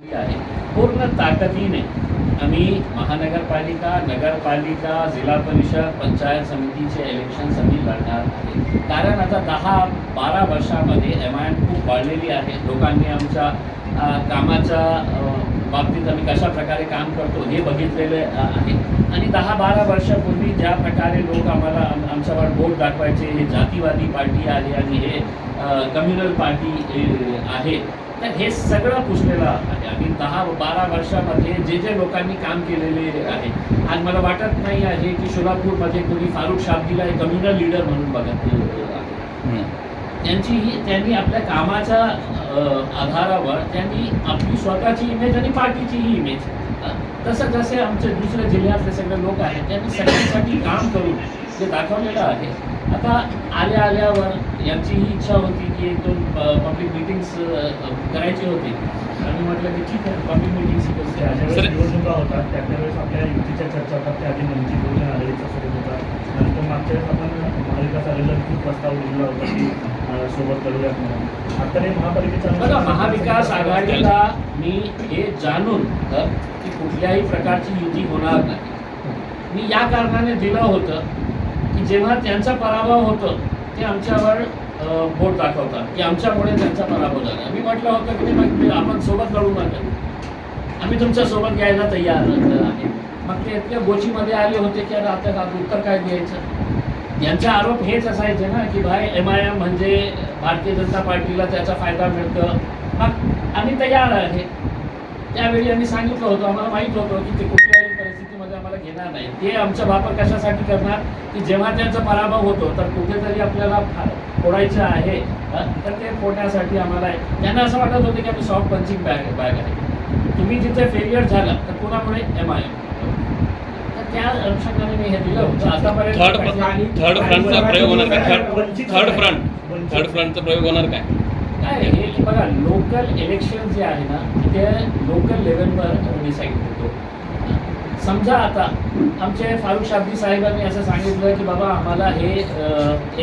आहे. पूर्ण ताकदीने आम्ही महानगरपालिका नगरपालिका जिल्हा परिषद पंचायत समितीचे इलेक्शन्स आम्ही लढणार आहे. कारण आता दहा बारा वर्षामध्ये एम आय खूप वाढलेली आहे. लोकांनी आमच्या कामाच्या बाबतीत आम्ही कशा प्रकारे काम करतो हे बघितलेले आहे. आणि दहा बारा वर्षापूर्वी ज्या प्रकारे लोक आम्हाला आमच्यावर बोट दाखवायचे हे जातीवादी पार्टी आहे आणि हे कम्युनल पार्टी आहे. तर हे सगळं पुसलेलं आहे. आणि दहा बारा वर्षामध्ये जे जे लोकांनी काम केलेले आहे. आणि मला वाटत नाही आहे की सोलापूरमध्ये कोणी फारुख शाब्दीला एक कम्युनल लीडर म्हणून बघत आहे त्यांची ही त्यांनी आपल्या कामाच्या आधारावर त्यांनी आपली स्वतःची इमेज आणि पार्टीचीही इमेज अ, तसं जसे आमचे दुसऱ्या जिल्ह्यातले सगळे लोक आहेत त्यांनी सगळ्यांसाठी काम करून जे दाखवलेलं आहे आता आल्या आल्यावर यांची ही इच्छा होती की एक दोन पब्लिक मिटिंग्स करायची होती. आणि म्हटलं की ठीक आहे पब्लिक मिटिंग्स होतात त्या त्यावेळेस आपल्या युतीच्या चर्चा होतात त्या आधी वंचित बहुजन आघाडीचा सोबत होता नंतर मागच्या वेळेस आपण महाविकास आघाडीला खूप प्रस्ताव होता की सोबत करूयात म्हणून. आता हे महापालिकेच्या बघा महाविकास आघाडीला मी हे जाणून की कुठल्याही प्रकारची युती होणार नाही. मी या कारणाने दिलं होतं की जेव्हा त्यांचा पराभव होतो ते आमच्यावर बोट दाखवतात की आमच्यामुळे त्यांचा पराभव झाला. मी म्हटलं होतं की मग आपण सोबत लढू नका. आम्ही तुमच्यासोबत घ्यायला तयार आहे. मग ते इतक्या गोचीमध्ये आले होते की आता आता उत्तर काय द्यायचं? यांचा आरोप हेच असायचे ना की भाई एम आय एम म्हणजे भारतीय जनता पार्टीला त्याचा फायदा मिळतं. मग आम्ही तयार आहे. त्यावेळी आम्ही सांगितलं होतं आम्हाला माहीत होतं की ते कुठल्याही परिस्थितीमध्ये आम्हाला घेणार नाही. ते आमचा वापर कशासाठी करणार? की जेव्हा त्यांचा पराभव होतो तर कुठेतरी आपल्याला फा- फोडायचं आहे तर ते फोडण्यासाठी आम्हाला त्यांना असं वाटत होतं की आम्ही सॉफ्ट पंचिंग बॅग बॅग आहे. तुम्ही जिथे फेलियर झाला तर कोणामुळे एम आय एम हे थर्ड थर्ड फ्रंटचा प्रयोग होणार काय थर्ड थर्ड फ्रंट थर्ड फ्रंटचा प्रयोग होणार काय? काय की बघा लोकल इलेक्शन जे आहे ना ते लोकल लेवलवर डिसाईड होतो. समजा आता आमचे फारुख शाब्दी साहेबांनी असं सांगितलं की बाबा आम्हाला हे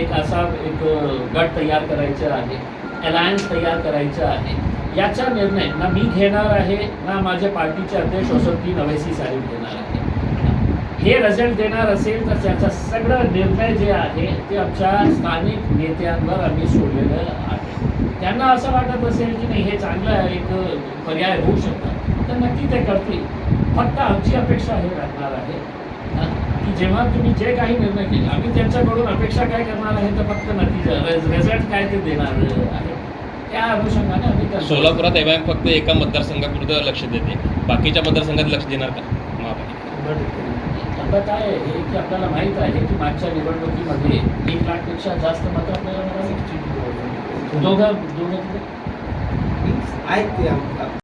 एक असा एक गट तयार करायचं आहे अलायन्स तयार करायचं आहे. याचा निर्णय ना मी घेणार आहे ना माझ्या पार्टीचे अध्यक्ष वसंती नवेसी साहेब घेणार आहे हे रिझल्ट देणार असेल तर त्याचा सगळं निर्णय जे आहे ते आमच्या स्थानिक नेत्यांवर आम्ही सोडलेलं आहे. त्यांना असं वाटत असेल की नाही हे चांगलं आहे, एक पर्याय होऊ शकतं. तर नक्की ते करतील. फक्त आमची अपेक्षा हे राहणार आहे की जेव्हा तुम्ही जे काही निर्णय केले आम्ही त्यांच्याकडून अपेक्षा काय करणार आहे तर फक्त नतीजा रिझल्ट काय ते देणार आहे. त्या अनुषंगाने आम्ही सोलापुरात एम फक्त एका मतदारसंघापुरतं लक्ष देते. बाकीच्या मतदारसंघात लक्ष देणार का? महापालिका आता काय आहे की आपल्याला माहीत आहे की मागच्या निवडणुकीमध्ये एक लाखपेक्षा जास्त मतं आपल्याला मिळाली दोघं दोघं आहेत ते